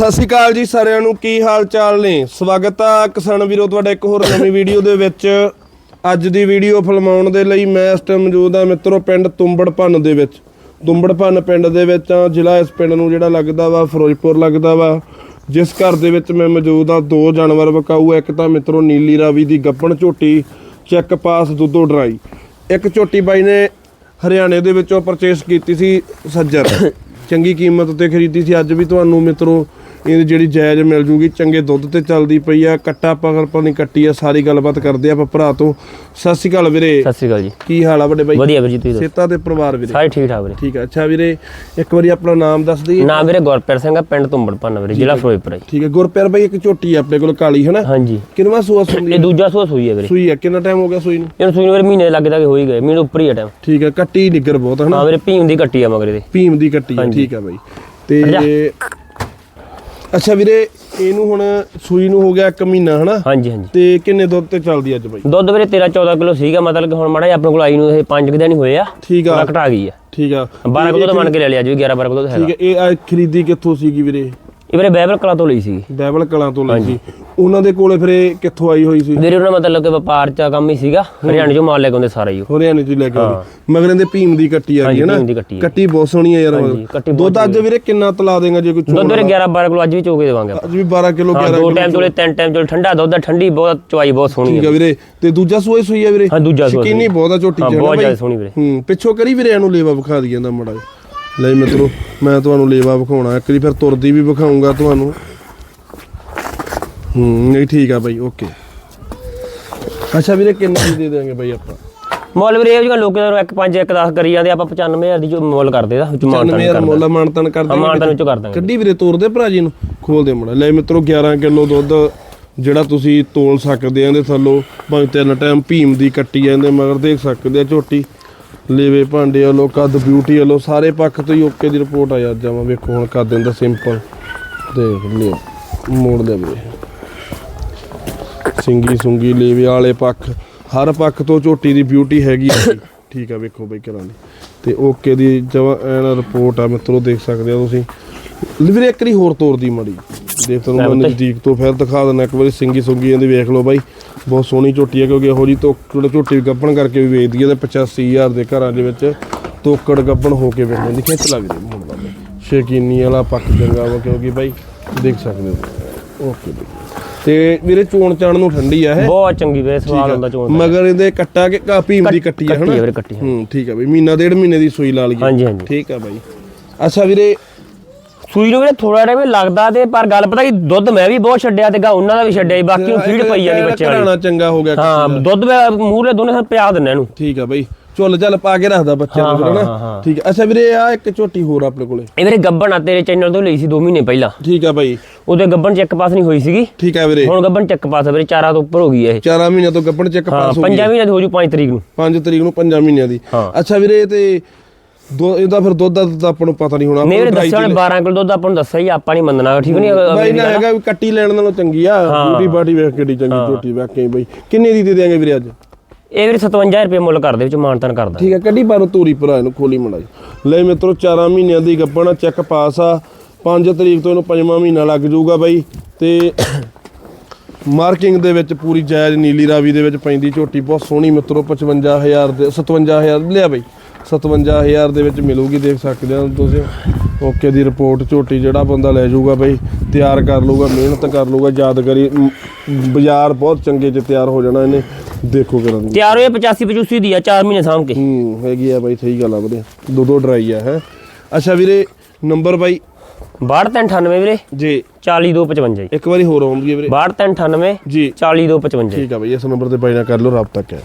ਸਤਿ ਸ਼੍ਰੀ ਅਕਾਲ ਜੀ ਸਾਰਿਆਂ ਨੂੰ, ਕੀ ਹਾਲ ਚਾਲ ਨੇ? ਸਵਾਗਤ ਆ ਕਿਸਾਨ ਵੀਰੋ ਤੁਹਾਡਾ ਇੱਕ ਹੋਰ ਨਵੀਂ ਵੀਡੀਓ ਦੇ ਵਿੱਚ। ਅੱਜ ਦੀ ਵੀਡੀਓ ਫਿਲਮਾਉਣ ਦੇ ਲਈ ਮੈਂ ਇਸ ਟਾਈਮ ਮੌਜੂਦ ਆ ਮਿੱਤਰੋ ਪਿੰਡ ਤੁੰਬੜ ਭੰਨ ਦੇ ਵਿੱਚ। ਤੁੰਬੜ ਭੰਨ ਪਿੰਡ ਦੇ ਵਿੱਚ ਆ ਜ਼ਿਲ੍ਹਾ ਇਸ ਪਿੰਡ ਨੂੰ ਜਿਹੜਾ ਲੱਗਦਾ ਵਾ, ਫਿਰੋਜ਼ਪੁਰ ਲੱਗਦਾ ਵਾ। ਜਿਸ ਘਰ ਦੇ ਵਿੱਚ ਮੈਂ ਮੌਜੂਦ ਆ ਦੋ ਜਾਨਵਰ ਵਿਕਾਊ, ਇੱਕ ਤਾਂ ਮਿੱਤਰੋ ਨੀਲੀ ਰਾਵੀ ਦੀ ਗੱਪਣ ਝੋਟੀ, ਚੈੱਕ ਪਾਸ ਦੁੱਧੋ ਡਰਾਈ। ਇੱਕ ਝੋਟੀ ਬਾਈ ਨੇ ਹਰਿਆਣੇ ਦੇ ਵਿੱਚੋਂ ਪਰਚੇਸ ਕੀਤੀ ਸੀ ਸੱਜਰ। ਚੰਗੀ ਕੀਮਤ ਤੇ ਖਰੀਦੀ ਸੀ। ਅੱਜ ਵੀ ਤੁਹਾਨੂੰ ਮਿੱਤਰੋ ਇਹਦੀ ਜਿਹੜੀ ਜਾਇਜ਼ ਮਿਲ ਜੂਗੀ ਚੰਗੇ ਦੁੱਧ ਤੇ ਚੱਲਦੀ ਪਈ ਆ ਕੱਟਾ ਪਗਲ ਪਾਣੀ ਕੱਟੀ ਆ ਸਾਰੀ ਗੱਲਬਾਤ ਕਰਦੇ ਆ ਆਪਾਂ ਭਰਾ ਤੋਂ। ਸਤਿ ਸ਼੍ਰੀ ਅਕਾਲ ਵੀਰੇ। ਸਤਿ ਸ਼੍ਰੀ ਅਕਾਲ ਜੀ। ਕੀ ਹਾਲ ਆ ਵੱਡੇ ਬਾਈ? ਵਧੀਆ ਵੀਰ ਜੀ ਤੁਸੀਂ ਸੇਤਾ ਤੇ ਪਰਿਵਾਰ ਵੀਰੇ? ਸਾਰੇ ਠੀਕ ਠਾਕ ਵੀਰੇ। ਠੀਕ ਆ। ਅੱਛਾ ਵੀਰੇ ਇੱਕ ਵਾਰੀ ਆਪਣਾ ਨਾਮ ਦੱਸ ਦਈਏ। ਨਾਮ ਵੀਰੇ ਗੁਰਪ੍ਰੀਤ ਸਿੰਘ ਆ ਪਿੰਡ ਤੁੰਬੜ ਭੰਨ ਵੀਰੇ ਜ਼ਿਲ੍ਹਾ ਫਿਰੋਜ਼ਪੁਰ ਜੀ। ਠੀਕ ਹੈ ਗੁਰਪਿਆਰ ਬਾਈ ਇੱਕ ਝੋਟੀ ਆ ਆਪਣੇ ਕੋਲ ਕਾਲੀ ਹੈ ਨਾ ਹਾਂਜੀ। ਕਿੰਨਵਾ ਸੂਆ ਸੁਣਦੀ ਇਹ ਦੂਜਾ ਸੂਆ ਸੂਈ ਹੈ ਵੀਰੇ। ਸੂਈ ਆ। ਕਿੰਨਾ ਟਾਈਮ ਹੋ ਗਿਆ ਸੂਈ ਨੂੰ? ਇਹਨੂੰ ਸੂਈ ਨੂੰ ਵੀਰੇ ਮਹੀਨੇ ਲੱਗੇ ਤੱਕ ਹੋ ਹੀ ਗਏ। ਮਹੀਨੇ ਉੱਪਰ ਹੀ ਆ ਟਾਈਮ ਠੀਕ ਹੈ ਕੱਟੀ ਨਿੱਗਰ ਬਹੁਤ ਹੈ ਨਾ ਹਾਂ ਵੀਰੇ ਭੀਮ ਦੀ ਕੱਟੀ ਆ ਮਗਰੇ ਦੇ। ਭੀਮ ਦੀ ਕੱਟੀ ਆ। ਠੀਕ ਆ ਬਾਈ। ਤੇ ਅੱਛਾ। ਵੀਰੇ ਇਹਨੂੰ ਹੁਣ ਸੂਈ ਨੂੰ ਹੋ ਗਿਆ ਇੱਕ ਮਹੀਨਾ ਹਨਾ? ਹਾਂਜੀ ਹਾਂਜੀ। ਤੇ ਕਿੰਨੇ ਦੁੱਧ ਤੇ ਚੱਲਦੀ ਅੱਜ ਬਾਈ? ਦੁੱਧ ਵੀਰੇ 13 14 ਕਿਲੋ ਸੀਗਾ ਮਤਲਬ ਕਿ ਹੁਣ ਮਾੜਾ ਜਿਹਾ ਆਪਣੇ ਕੋਲ ਆਈ ਨੂੰ ਇਹ 5 ਦਿਨ ਹੀ ਹੋਏ ਆ ਠੀਕ ਆ। ਘਟਾ ਗਈ ਆ। ਠੀਕ ਆ। 12 ਕਿਲੋ ਤਾਂ ਮੰਨ ਕੇ ਲੈ ਲਿਆ ਜੀ 11 12 ਕਿਲੋ ਤਾਂ ਹੈਗਾ ਠੀਕ ਹੈ ਇਹ ਆ ਖਰੀਦੀ ਕਿੱਥੋਂ ਸੀਗੀ ਵੀਰੇ? ਇਹ ਵੀਰੇ ਬੈਬਲ ਕਲਾ ਤੋਂ ਲਈ ਸੀਗੀ। ਬਾਈਬਲ ਕਲਾਂ ਤੋਂ ਲਈ ਸੀ। ਉਹਨਾਂ ਦੇ ਕੋਲੇ ਫਿਰ ਇਹ ਕਿੱਥੋਂ ਆਈ ਹੋਈ ਸੀ? ਵੀਰੇ ਉਹਨਾਂ ਮਤਲਬ ਕਿ ਵਪਾਰ ਚ ਕੰਮ ਹੀ ਸੀਗਾ। ਹਰਿਆਣੇ ਚੋਂ ਮਾਲ ਲੈ ਕੇ ਆਉਂਦੇ ਸਾਰਾ ਹੀ ਉਹ। ਹਰਿਆਣੇ ਤੋਂ ਲੈ ਕੇ ਆਉਂਦੇ। ਮਗਰ ਇਹਦੇ ਭੀਮ ਦੀ ਕੱਟੀ ਆ ਗਈ ਹਾਂਜੀ, ਹੈ ਨਾ? ਭੀਮ ਦੀ ਕੱਟੀ ਆ। ਕੱਟੀ ਬਹੁਤ ਸੋਹਣੀ ਆ ਯਾਰ। ਹਾਂਜੀ, ਕੱਟੀ ਬਹੁਤ ਦੁੱਧ ਅੱਜ ਵੀਰੇ ਕਿੰਨਾ ਤਲਾ ਦੇਗਾ ਜੇ ਕੋਈ ਚੋਣ ਦੁੱਧ ਵੀਰੇ 11 12 ਕਿਲੋ ਅੱਜ ਵੀ ਚੋਕੇ ਦੇਵਾਂਗੇ ਆਪਾਂ। ਅੱਜ ਵੀ 12 ਕਿਲੋ ਹਾਂ 11 ਦੋ ਟਾਈਮ ਚੋਲੇ ਤਿੰਨ ਟਾਈਮ ਚੋਲੇ ਠੰਡਾ ਦੁੱਧ ਆ, ਠੰਡੀ ਬਹੁਤ ਚਵਾਈ ਬਹੁਤ ਸੋਹਣੀ ਠੀਕ ਹੈ ਵੀਰੇ। ਤੇ ਦੂਜਾ ਸੂਏ ਸੂਈ ਆ ਵੀਰੇ? ਹਾਂ ਦੂਜਾ ਸੂਆ ਸ਼ਕੀਨੀ ਬਹੁਤ ਆ ਝੋਟੀ ਹਾਂ ਚ ਬਹੁਤ ਜ਼ਿਆਦਾ ਸੋਹਣੀ ਵੀਰੇ। ਹੂੰ ਪਿੱਛੋਂ ਕਰੀ ਵੀਰੇ ਇਹਨੂੰ ਲੇਵਾ ਵਿਖਾ ਦਈਏ ਇਹਦਾ ਮੜਾ ਲੈ ਮਿੱਤਰੋ ਮੈਂ ਤੁਹਾਨੂੰ ਲੇਵਾ ਵਿਖਾਉਣਾ। ਇੱਕ ਵਾਰੀ ਫਿਰ ਤੁਰਦੀ ਵੀ ਵਿਖਾਉਂਗਾ ਤੁਹਾਨੂੰ। ਹੂੰ ਨਹੀਂ ਠੀਕ ਆ ਬਾਈ ਓਕੇ। ਅੱਛਾ ਵੀਰੇ ਕਿੰਨੇ ਦੀ ਦੇ ਦੇਵਾਂਗੇ ਬਾਈ ਆਪਾਂ? ਮੁੱਲ ਵੀਰੇ ਇਹ ਜਿਹੜਾ ਲੋਕਾਂ ਨੂੰ 1 5 1 10 ਕਰੀ ਜਾਂਦੇ ਆਪਾਂ 95000 ਦੀ ਜੋ ਮੁੱਲ ਕਰਦੇ ਦਾ ਵਿੱਚ ਮਾਨਤਾ 99000 ਮੁੱਲ ਮਾਨਤਨ ਕਰ ਦਾਂਗੇ ਮਾਨਤਾ ਵਿੱਚੋਂ ਕਰ ਦਾਂਗੇ ਕੱਢੀ ਵੀਰੇ ਤੋਰ ਦੇ ਭਰਾ ਜੀ ਨੂੰ ਖੋਲ ਦੇ ਮੜਾ। ਲੈ ਮਿੱਤਰੋ 11 ਕਿਲੋ ਦੁੱਧ ਜਿਹੜਾ ਤੁਸੀਂ ਤੋਲ ਸਕਦੇ ਆ ਇਹਦੇ ਥੱਲੋਂ ਭਾਵੇਂ ਤਿੰਨ ਟਾਈਮ ਭੀਮ ਦੀ ਕੱਟੀ ਜਾਂਦੇ ਮਗਰ ਦੇਖ ਸਕਦੇ ਆ ਝੋਟੀ। ਲੇਵੇ ਭਾਂਡੇ ਵੱਲੋਂ ਕੱਦ ਬਿਊਟੀ ਵੱਲੋਂ ਸਾਰੇ ਪੱਖ ਤੋਂ ਹੀ ਓਕੇ ਦੀ ਰਿਪੋਰਟ ਆ ਜਾਵਾਂ ਵੇਖੋ ਹੁਣ ਕਰ ਦਿੰਦਾ ਸਿੰਪਲ ਦੇਖ ਲਿਓ ਮੋੜ ਦੇ ਵੀਰੇ। ਸਿੰਗੀ ਸੁੰਗੀ ਲੇਵੇ ਵਾਲੇ ਪੱਖ ਹਰ ਪੱਖ ਤੋਂ ਝੋਟੀ ਦੀ ਬਿਊਟੀ ਹੈਗੀ ਜੀ। ਠੀਕ ਆ ਵੇਖੋ ਬਈ ਕਰਾਂ ਦੀ ਤੇ ਓਕੇ ਦੀ ਜਵਾ ਐਨ ਰਿਪੋਰਟ ਆ ਮਿੱਤਰੋ ਦੇਖ ਸਕਦੇ ਹੋ ਤੁਸੀਂ। ਵੀਰੇ ਇੱਕ ਵਾਰੀ ਹੋਰ ਤੋਰ ਦੀ ਮੜੀ ਦੇਖ ਤੁਹਾਨੂੰ ਮੈਂ ਨਜ਼ਦੀਕ ਤੋਂ ਫਿਰ ਦਿਖਾ ਦਿੰਦਾ ਇੱਕ ਵਾਰੀ ਸਿੰਗੀ ਸੁੰਗੀ ਇਹਦੀ ਵੇਖ ਲਓ ਬਾਈ। ਬਹੁਤ ਸੋਹਣੀ ਝੋਟੀ ਹੈ ਕਿਉਂਕਿ ਇਹੋ ਜੀ ਤੋਕੜ ਝੋਟੀ ਗੱਪਣ ਕਰਕੇ ਵੀ ਵੇਚਦੀ ਹੈ ਤੇ 85000 ਦੇ ਘਰਾਂ ਦੇ ਵਿੱਚ ਤੋਕੜ ਗੱਪਣ ਹੋ ਕੇ ਵੇਚ ਲੈਂਦੀ ਖਿੱਚ ਲੱਗਦੀ ਮੁੰਡਾ ਸ਼ੇਕੀਨੀ ਵਾਲਾ ਪੱਕ ਚੰਗਾ ਵਾ ਕਿਉਂਕਿ ਬਾਈ ਦੇਖ ਸਕਦੇ ਹੋ। Okay bye. ਤੇ ਵੀਰੇ ਚੋਣ ਚਾਣ ਨੂੰ ਠੰਡੀ ਆ ਇਹ। ਬਹੁਤ ਚੰਗੀ ਵੀਰੇ ਸਵਾਲ ਹੁੰਦਾ ਚੋਣ। ਮਗਰ ਇਹਦੇ ਕੱਟਾ ਕੇ ਕਾਪੀ ਦੀ ਕੱਟੀ ਆ ਕੱਟੀ ਹਨਾ? ਆ ਵੀਰੇ ਕੱਟੀ ਹੂੰ ਠੀਕ ਆ ਬਈ ਮਹੀਨਾ ਡੇਢ ਮਹੀਨੇ ਦੀ ਸੂਈ ਲਾ ਲਈਏ। ਹਾਂਜੀ ਹਾਂਜੀ। ਠੀਕ ਆ ਬਾਈ। ਅੱਛਾ ਵੀਰੇ ਸੂਈ ਨੂੰ ਵੀਰੇ ਥੋੜਾ ਟਾਈਮ ਲੱਗਦਾ ਤੇ ਪਰ ਗੱਲ ਪਤਾ ਕਿ ਦੁੱਧ ਮੈਂ ਵੀ ਬਹੁਤ ਛੱਡਿਆ ਤੇ ਗਾ ਉਹਨਾਂ ਦਾ ਵੀ ਛੱਡਿਆ ਬਾਕੀ ਨੂੰ ਫੀਡ ਪਈ ਜਾਂਦੀ ਬੱਚਿਆਂ ਵਾਲੀ। ਚੰਗਾ ਹੋ ਗਿਆ ਹਾਂ ਦੁੱਧ ਮੂਹਰੇ ਦੋਨੇ ਸਾਨੂੰ ਪਿਆ ਦਿੰਨੇ ਇਹਨੂੰ। ਠੀਕ ਆ ਬਾਈ। ਚੱਲ ਪਾ ਕੇ ਰੱਖਦਾ ਬੱਚਿਆਂ ਨੂੰ ਫਿਰ ਹਾਂ, ਹਨਾ? ਹਾਂ। ਠੀਕ ਆ ਅੱਛਾ ਵੀਰੇ ਆ ਇੱਕ ਝੋਟੀ ਹੋਰ ਆਪਣੇ ਕੋਲੇ। ਇਹ ਵੀਰੇ ਗੱਬਣ ਆ ਤੇਰੇ ਚੈਨਲ ਤੋਂ ਲਈ ਸੀ 2 ਮਹੀਨੇ ਪਹਿਲਾਂ। ਠੀਕ ਆ ਬਾਈ। ਉਹਦੇ ਗੱਬਣ ਚੈੱਕ ਪਾਸ ਨਹੀਂ ਹੋਈ ਸੀਗੀ। ਠੀਕ ਆ ਵੀਰੇ। ਹੁਣ ਗੱਬਣ ਚੈੱਕ ਪਾਸ ਆ ਵੀਰੇ ਚਾਰਾਂ ਤੋਂ ਉੱਪਰ ਹੋ ਗਈ ਹੈ ਇਹ। ਚਾਰਾਂ ਮਹੀਨਿਆਂ ਤੋਂ ਗੱਪਣ ਚੱਕ ਹਾਂ ਪਾਸ ਹੋ ਪੰਜਾਂ ਮਹੀਨੇ ਦੀ ਹੋ ਜੂ 5 ਤਰੀਕ ਨੂੰ। 5 ਤਰੀਕ ਨੂੰ ਪੰਜਾਂ ਮਹੀਨਿਆਂ ਦੀ। ਹਾਂ। ਅੱਛਾ ਵੀਰੇ ਤੇ ਦੋ ਇਹਦਾ ਫਿਰ ਦੁੱਧ ਦਾ ਆਪਾਂ ਨੂੰ ਪਤਾ ਨਹੀਂ ਹੋਣਾ ਨਹੀਂ ਦੱਸਿਆ ਉਹਨੇ 12 ਕਿਲੋ ਦੁੱਧ ਆਪਾਂ ਨੂੰ ਦੱਸਿਆ ਹੀ ਆਪਾਂ ਨਹੀਂ ਮੰਨਣਾ ਠੀਕ ਨਹੀਂ? ਬਾਈ ਨਾ ਹੈਗਾ ਵੀ ਕੱਟੀ ਲੈਣ ਨਾਲੋਂ ਚੰਗੀ ਆ ਬੂਟੀ ਬਾਟੀ ਵੇਖ ਕਿੱਡੀ ਚੰਗੀ ਝੋਟੀ ਵੇਖ ਕੇ ਬਈ। ਕਿੰਨੇ ਦੀ ਦੇ ਦਿਆਂਗੇ ਵੀਰੇ ਅੱਜ? ਇਹ ਵੀਰੇ 57000 ਰੁਪਏ ਮੁੱਲ ਕਰਦੇ ਵਿੱਚ ਮਾਨਤਨ ਕਰਦਾ। ਠੀਕ ਹੈ, ਕੱਢੀ ਬਾਹਰੋਂ ਤੋਰੀ ਭਰਾ ਇਹਨੂੰ ਖੋਲੀ ਮੜਾਈ। ਲੈ ਮਿੱਤਰੋ 4 ਮਹੀਨਿਆਂ ਦੀ ਗੱਬਣ ਆ ਚੈੱਕ ਪਾਸ ਆ। 5 ਤਰੀਕ ਤੋਂ ਇਹਨੂੰ ਪੰਜਵਾਂ ਮਹੀਨਾ ਲੱਗ ਜਾਊਗਾ ਬਾਈ। ਤੇ ਮਾਰਕਿੰਗ ਦੇ ਵਿੱਚ ਪੂਰੀ ਜਾਇਜ਼ ਨੀਲੀ ਰਾਵੀ ਦੇ ਵਿੱਚ ਪੈਂਦੀ ਝੋਟੀ, ਬਹੁਤ ਸੋਹਣੀ ਮਿੱਤਰੋ 55000 ਦੇ 57000 ਲਿਆ ਬਾਈ। 57000 ਦੇ ਵਿੱਚ ਮਿਲੂਗੀ ਦੇਖ ਸਕਦੇ ਹੋ ਤੁਸੀਂ। ਓਕੇ ਦੀ ਰਿਪੋਰਟ ਝੋਟੀ ਜਿਹੜਾ ਬੰਦਾ ਲੈ ਜਾਊਗਾ ਬਾਈ ਤਿਆਰ ਕਰ ਲਊਗਾ ਮਿਹਨਤ ਕਰ ਲਊਗਾ ਯਾਦਗਾਰੀ ਬਾਜ਼ਾਰ ਬਹੁਤ ਚੰਗੇ ਚ ਤਿਆਰ ਹੋ ਜਾਣਾ ਇਹਨੇ ਦੇਖੋ ਕਰਾਂ ਤਿਆਰ ਹੋਏ 85 85 ਦੀ ਆ 4 ਮਹੀਨੇ ਸਾਂਭ ਕੇ। ਹੂੰ ਹੈਗੀ ਆ ਬਾਈ ਸਹੀ ਗੱਲ ਆ ਵਧੀਆ ਦੋ ਦੋ ਡਰਾਈ ਆ ਹੈ। ਅੱਛਾ ਵੀਰੇ ਨੰਬਰ ਬਾਈ। 6398 ਵੀਰੇ। ਜੀ। 40255 ਜੀ। ਇੱਕ ਵਾਰੀ ਹੋਰ ਆਉਂਦੀ ਹੈ ਵੀਰੇ। 6398 ਜੀ। 40255 ਠੀਕ ਆ ਬਾਈ ਇਸ ਨੰਬਰ ਤੇ ਬਾਈ ਨਾਲ ਕਰ ਲਓ ਰਾਬਤਾ ਕਰ